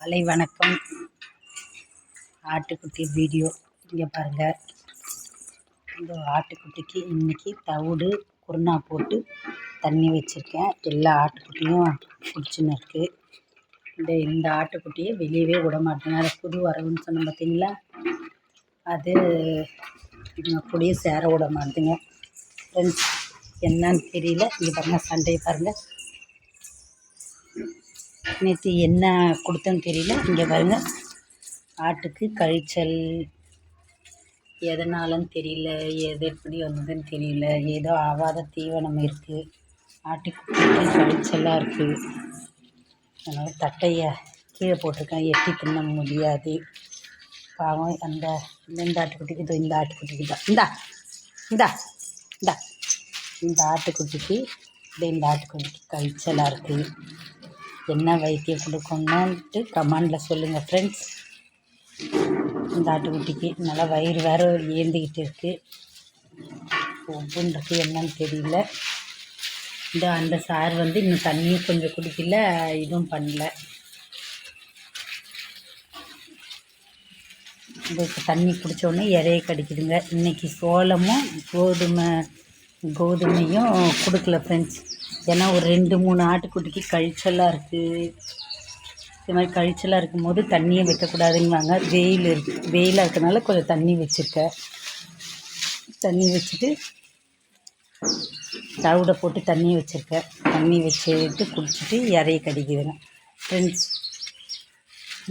காலை வணக்கம். ஆட்டுக்குட்டி வீடியோ. இங்கே பாருங்கள் இந்த ஆட்டுக்குட்டிக்கு இன்றைக்கி தவிடு குருணா போட்டு தண்ணி வச்சுருக்கேன். எல்லா ஆட்டுக்குட்டியும் குடிச்சுன்னு இருக்குது இந்த இந்த ஆட்டுக்குட்டியை வெளியவே விட மாட்டேங்க அது புது வரவுன்னு சொன்ன பார்த்தீங்களா அது இதுங்க கூடயே சேர விட மாட்டேங்க. ஃப்ரெண்ட்ஸ் என்னன்னு தெரியல. இங்கே பாருங்கள் சண்டையை பாருங்கள் நேற்று என்ன கொடுத்தேன்னு தெரியல. இங்கே பாருங்கள் ஆட்டுக்கு கழிச்சல். எதனாலன்னு தெரியல. எது எப்படி வந்ததுன்னு தெரியல. ஏதோ ஆகாத தீவனம் இருக்குது ஆட்டுக்குட்டிக்கு கழிச்சலாக இருக்குது அதனால் தட்டையை கீழே போட்டிருக்கேன். எட்டி தின்ன முடியாது. பாவம் அந்த இந்த ஆட்டுக்குட்டிக்கு இதோ இந்த ஆட்டுக்குட்டிக்கு தான் இந்தா இந்தா இந்தா. இந்த ஆட்டுக்குட்டிக்கு இந்த ஆட்டுக்குட்டிக்கு கழிச்சலாக இருக்குது என்ன வைத்தியம் கொடுக்கணுன்ட்டு கமெண்டில் சொல்லுங்கள் ஃப்ரெண்ட்ஸ் இந்த ஆட்டுக்குட்டிக்கு நல்லா வயிறு வேறு ஏந்திக்கிட்டு இருக்குது ஒவ்வொன்றுக்கு என்னன்னு தெரியல. இந்த அந்த சார் வந்து இன்னும் தண்ணியும் கொஞ்சம் குடிக்கல இதுவும் பண்ணல. இதுக்கு தண்ணி குடிச்ச இறைய கடிக்குதுங்க. இன்றைக்கி சோளமும் கோதுமை கோதுமையும் கொடுக்கல ஃப்ரெண்ட்ஸ் ஏன்னா ஒரு ரெண்டு மூணு ஆட்டுக்குட்டிக்கு கழிச்சலாக இருக்குது இது மாதிரி கழிச்சலாக இருக்கும்போது தண்ணியை வைக்கக்கூடாதுங்குவாங்க வெயில் இருக்கு. வெயிலாக இருக்கனால கொஞ்சம் தண்ணி வச்சுருக்கேன் தண்ணி வச்சுட்டு தவிட போட்டு தண்ணி வச்சுருக்கேன் தண்ணி வச்சுட்டு குடிச்சிட்டு இறைய கடிக்குதுங்க. ஃப்ரெண்ட்ஸ்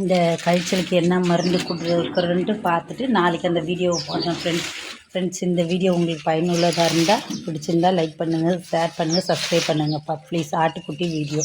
இந்த கழிச்சலுக்கு என்ன மருந்து கொடுக்குறதுன்ட்டு பார்த்துட்டு நாளைக்கு அந்த வீடியோவை போடுறேன் ஃப்ரெண்ட்ஸ் ஃப்ரெண்ட்ஸ் இந்த வீடியோ உங்களுக்கு பயனுள்ளதாக இருந்தால் பிடிச்சிருந்தா லைக் பண்ணுங்கள் ஷேர் பண்ணுங்கள் சப்ஸ்கிரைப் பண்ணுங்கப்பா. ப்ளீஸ் ஆட்டுக்குட்டி வீடியோ